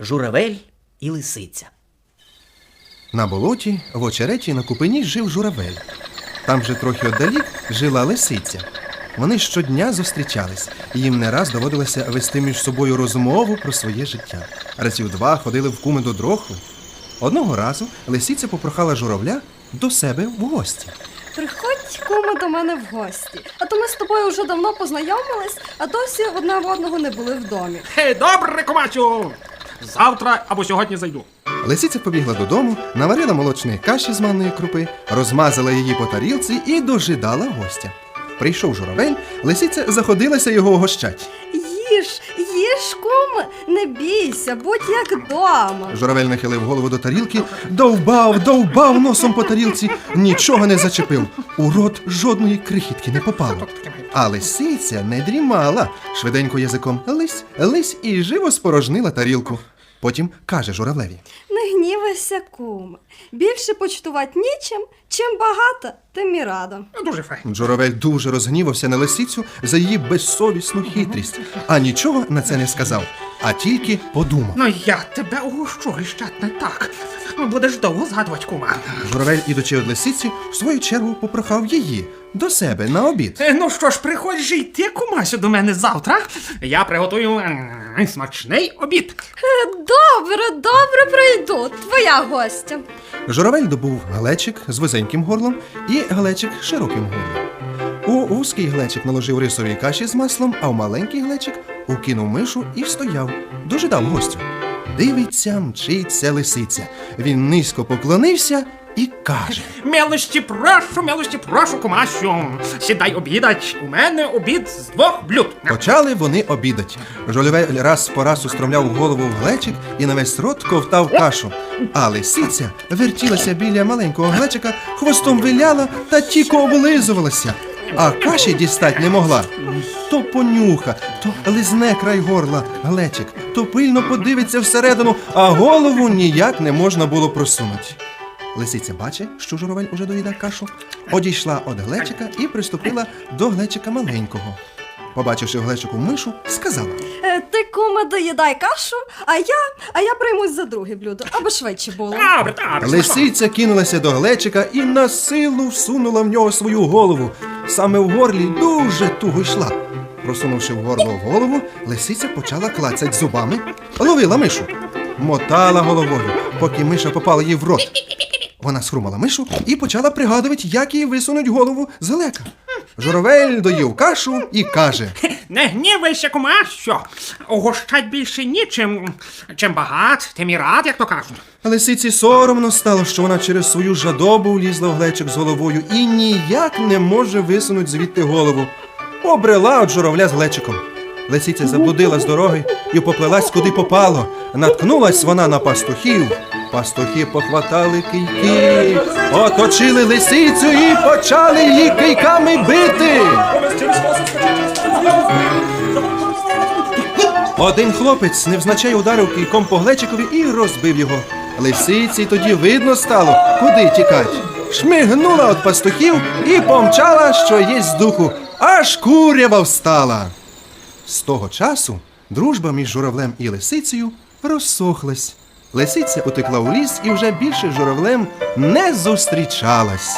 Журавель і лисиця. На болоті в очереті на купині жив журавель. Там же трохи отдалік жила лисиця. Вони щодня зустрічались, і їм не раз доводилося вести між собою розмову про своє життя. Разів два ходили в куми до дрохви. Одного разу лисиця попрохала журавля до себе в гості. Приходь, куми, до мене в гості. А то ми з тобою вже давно познайомились, а досі одне в одного не були в домі. Хей, добре, комачу! Завтра або сьогодні зайду. Лисиця побігла додому, наварила молочної каші з манної крупи, розмазала її по тарілці і дожидала гостя. Прийшов журавель, лисиця заходилася його огощать. Їж, їж, куми, не бійся, будь як дома. Журавель нахилив голову до тарілки, довбав, довбав носом по тарілці, нічого не зачепив. У рот жодної крихітки не попало. А лисиця не дрімала. Швиденько язиком лись, лись і живо спорожнила тарілку. Потім каже журавлеві. Не гнівайся, куми. Більше почтувати нічим, чим багато, тим і радо. Дуже фай. Журавель дуже розгнівався на лисицю за її безсовісну хитрість, а нічого на це не сказав, а тільки подумав. Ну я тебе угощу, і не так. Будеш довго згадувати, кума. Журавель, ідучи від лисиці, в свою чергу попрохав її до себе на обід. Е, Ну що ж, приходь же й ти, кумасю, до мене завтра. Я приготую м, смачний обід. Е, Добре, добре прийду. Твоя гостя. Журавель добув глечик з вузеньким горлом і глечик з широким горлом. У вузький глечик наложив рисової каші з маслом, а в маленький глечик укинув мишу і стояв, дожидав гостю. Дивиться, мчиться лисиця. Він низько поклонився і каже: Милості прошу, милості прошу, кумасю. Сідай обідать. У мене обід з двох блюд. Почали вони обідать. Жолівель раз по раз устромляв голову в глечик і на весь рот ковтав кашу. А лисиця вертілася біля маленького глечика, хвостом виляла та тіко облизувалася. А каші дістать не могла. То понюха, то лизне край горла глечик, то пильно подивиться всередину, а голову ніяк не можна було просунути. Лисиця бачить, що журавель уже доїдає кашу, одійшла від глечика і приступила до глечика маленького. Побачивши в глечику мишу, сказала: Е, Ти, куме, доїдай кашу, а я, а я приймусь за друге блюдо, аби швидше було. Добре, добре. Лисиця кинулася до глечика і на силу всунула в нього свою голову. Саме в горлі дуже туго йшла. Просунувши в горло голову, лисиця почала клацать зубами, ловила мишу, мотала головою, поки миша попала їй в рот. Вона схрумала мишу і почала пригадувати, як їй висунуть голову з глека. Журавель доїв кашу і каже: Не гнівайся, кумасю. Угощать більше нічим. Чим багат, тим і рад, як то кажуть. Лисиці соромно стало, що вона через свою жадобу влізла в глечик з головою і ніяк не може висунути звідти голову. Обрела от журавля з глечиком. Лисиця заблудила з дороги і поплелась куди попало. Наткнулась вона на пастухів. Пастухи похватали кийки, оточили лисицю і почали її кийками бити. Один хлопець невзначай ударив кийком по глечикові і розбив його. Лисиці тоді видно стало, куди тікать. Шмигнула від пастухів і помчала, що є з духу, аж курява встала. З того часу дружба між журавлем і лисицею розсохлась. Лисиця утекла у ліс і вже більше журавлем не зустрічалась.